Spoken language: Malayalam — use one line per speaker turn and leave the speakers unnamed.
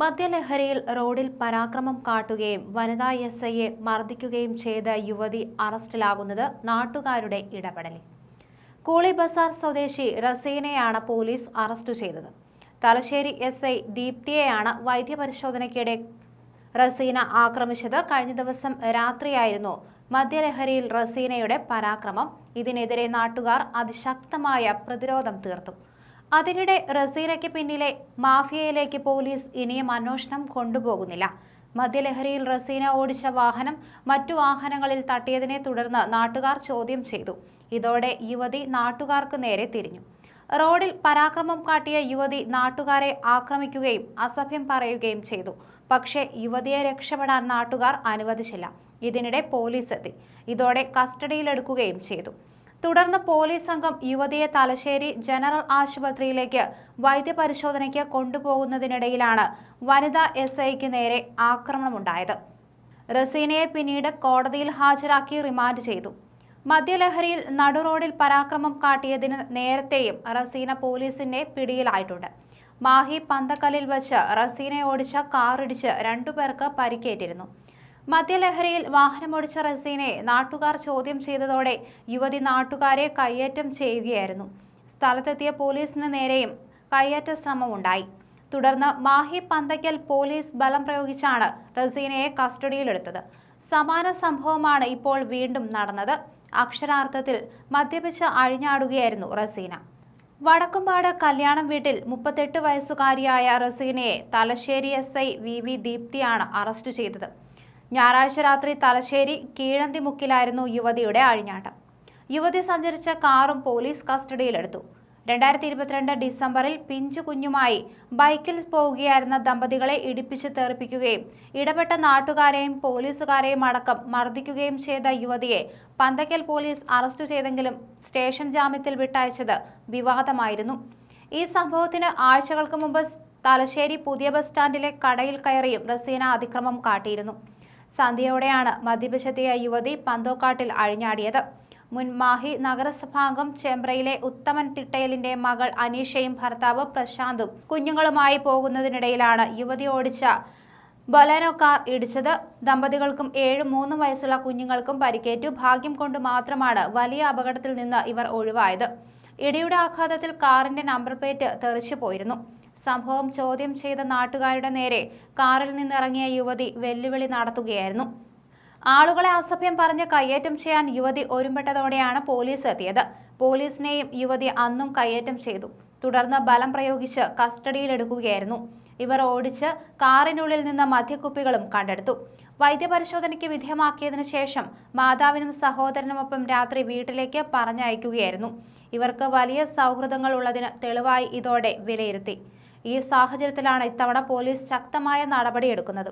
മദ്യലഹരിയിൽ റോഡിൽ പരാക്രമം കാട്ടുകയും വനിതാ എസ് ഐയെ മർദ്ദിക്കുകയും ചെയ്ത യുവതി അറസ്റ്റിലാകുന്നത് നാട്ടുകാരുടെ ഇടപെടലിൽ. കൂളി ബസാർ സ്വദേശി റസീനയാണ് പോലീസ് അറസ്റ്റ് ചെയ്തത്. തലശ്ശേരി എസ് ഐ ദീപ്തിയെയാണ് വൈദ്യപരിശോധനയ്ക്കിടെ റസീന ആക്രമിച്ചത്. കഴിഞ്ഞ ദിവസം രാത്രിയായിരുന്നു മദ്യലഹരിയിൽ റസീനയുടെ പരാക്രമം. ഇതിനെതിരെ നാട്ടുകാർ അതിശക്തമായ പ്രതിരോധം തീർത്തു. അതിനിടെ റസീലയ്ക്ക് പിന്നിലെ മാഫിയയിലേക്ക് പോലീസ് ഇനിയും അന്വേഷണം കൊണ്ടുപോകുന്നില്ല. മദ്യലഹരിയിൽ റസീന ഓടിച്ച വാഹനം മറ്റു വാഹനങ്ങളിൽ തട്ടിയതിനെ തുടർന്ന് നാട്ടുകാർ ചോദ്യം ചെയ്തു. ഇതോടെ യുവതി നാട്ടുകാർക്ക് നേരെ തിരിഞ്ഞു. റോഡിൽ പരാക്രമം കാട്ടിയ യുവതി നാട്ടുകാരെ ആക്രമിക്കുകയും അസഭ്യം പറയുകയും ചെയ്തു. പക്ഷേ യുവതിയെ രക്ഷപ്പെടാൻ നാട്ടുകാർ അനുവദിച്ചില്ല. ഇതിനിടെ പോലീസ് എത്തി. ഇതോടെ കസ്റ്റഡിയിലെടുക്കുകയും ചെയ്തു. തുടർന്ന് പോലീസ് സംഘം യുവതിയെ തലശ്ശേരി ജനറൽ ആശുപത്രിയിലേക്ക് വൈദ്യപരിശോധനയ്ക്ക് കൊണ്ടുപോകുന്നതിനിടയിലാണ് വനിതാ എസ് ഐക്ക് നേരെ ആക്രമണമുണ്ടായത്. റസീനയെ പിന്നീട് കോടതിയിൽ ഹാജരാക്കി റിമാൻഡ് ചെയ്തു. മദ്യലഹരിയിൽ നടുറോഡിൽ പരാക്രമം കാട്ടിയതിന് നേരത്തെയും റസീന പോലീസിന്റെ പിടിയിലായിട്ടുണ്ട്. മാഹി പന്തക്കല്ലിൽ വച്ച് റസീനെ ഓടിച്ച കാറിടിച്ച് രണ്ടുപേർക്ക് പരിക്കേറ്റിരുന്നു. മദ്യലഹരിയിൽ വാഹനമോടിച്ച റസീനെ നാട്ടുകാർ ചോദ്യം ചെയ്തതോടെ യുവതി നാട്ടുകാരെ കയ്യേറ്റം ചെയ്യുകയായിരുന്നു. സ്ഥലത്തെത്തിയ പോലീസിന് നേരെയും കയ്യേറ്റ ശ്രമമുണ്ടായി. തുടർന്ന് മാഹി പന്തയ്ക്കൽ പോലീസ് ബലം പ്രയോഗിച്ചാണ് റസീനയെ കസ്റ്റഡിയിലെടുത്തത്. സമാന സംഭവമാണ് ഇപ്പോൾ വീണ്ടും നടന്നത്. അക്ഷരാർത്ഥത്തിൽ മദ്യപിച്ച് അഴിഞ്ഞാടുകയായിരുന്നു റസീന. വടക്കുംപാട് കല്യാണം വീട്ടിൽ മുപ്പത്തെട്ട് വയസ്സുകാരിയായ റസീനയെ Thalassery S I V V ദീപ്തിയാണ് arrest ചെയ്തത്. ഞായറാഴ്ച രാത്രി തലശ്ശേരി കീഴന്തിമുക്കിലായിരുന്നു യുവതിയുടെ അഴിഞ്ഞാട്ടം. യുവതി സഞ്ചരിച്ച കാറും പോലീസ് കസ്റ്റഡിയിലെടുത്തു. രണ്ടായിരത്തി ഇരുപത്തിരണ്ട് ഡിസംബറിൽ പിഞ്ചു കുഞ്ഞുമായി ബൈക്കിൽ പോവുകയായിരുന്ന ദമ്പതികളെ ഇടിപ്പിച്ച് തെറിപ്പിക്കുകയും ഇടപെട്ട നാട്ടുകാരെയും പോലീസുകാരെയും അടക്കം മർദ്ദിക്കുകയും ചെയ്ത യുവതിയെ പന്തക്കൽ പോലീസ് അറസ്റ്റ് ചെയ്തെങ്കിലും സ്റ്റേഷൻ ജാമ്യത്തിൽ വിട്ടയച്ചത് വിവാദമായിരുന്നു. ഈ സംഭവത്തിന് ആഴ്ചകൾക്ക് മുമ്പ് തലശ്ശേരി പുതിയ ബസ് സ്റ്റാൻഡിലെ കടയിൽ കയറിയും റസീന അതിക്രമം കാട്ടിയിരുന്നു. സന്ധ്യയോടെയാണ് മദ്യപിച്ചെത്തിയ യുവതി പന്തോക്കാട്ടിൽ അഴിഞ്ഞാടിയത്. മുൻ മാഹി നഗരസഭാംഗം ചെമ്പ്രയിലെ ഉത്തമൻ തിട്ടയലിന്റെ മകൾ അനീഷയും ഭർത്താവ് പ്രശാന്തും കുഞ്ഞുങ്ങളുമായി പോകുന്നതിനിടയിലാണ് യുവതി ഓടിച്ച ബൊലാനോ കാർ ഇടിച്ചത്. ദമ്പതികൾക്കും ഏഴും മൂന്ന് വയസ്സുള്ള കുഞ്ഞുങ്ങൾക്കും പരിക്കേറ്റു. ഭാഗ്യം കൊണ്ട് മാത്രമാണ് വലിയ അപകടത്തിൽ നിന്ന് ഇവർ ഒഴിവായത്. ഇടിയുടെ ആഘാതത്തിൽ കാറിന്റെ നമ്പർ പ്ലേറ്റ് തെറിച്ചു പോയിരുന്നു സംഭവം ചോദ്യം ചെയ്ത നാട്ടുകാരുടെ നേരെ കാറിൽ നിന്നിറങ്ങിയ യുവതി വെല്ലുവിളി നടത്തുകയായിരുന്നു. ആളുകളെ അസഭ്യം പറഞ്ഞ് കയ്യേറ്റം ചെയ്യാൻ യുവതി ഒരുമ്പെട്ടതോടെയാണ് പോലീസ് എത്തിയത്. പോലീസിനെയും യുവതി അന്നും കയ്യേറ്റം ചെയ്തു. തുടർന്ന് ബലം പ്രയോഗിച്ച് കസ്റ്റഡിയിലെടുക്കുകയായിരുന്നു. ഇവർ ഓടിച്ച് കാറിനുള്ളിൽ നിന്ന് മദ്യക്കുപ്പികളും കണ്ടെടുത്തു. വൈദ്യപരിശോധനയ്ക്ക് വിധേയമാക്കിയതിനു ശേഷം മാതാവിനും സഹോദരനുമൊപ്പം രാത്രി വീട്ടിലേക്ക് പറഞ്ഞയക്കുകയായിരുന്നു. ഇവർക്ക് വലിയ സൗഹൃദങ്ങൾ ഉള്ളതിന് തെളിവായി ഇതോടെ വിലയിരുത്തി. ഈ സാഹചര്യത്തിലാണ് ഇത്തവണ പോലീസ് ശക്തമായ നടപടിയെടുക്കുന്നത്.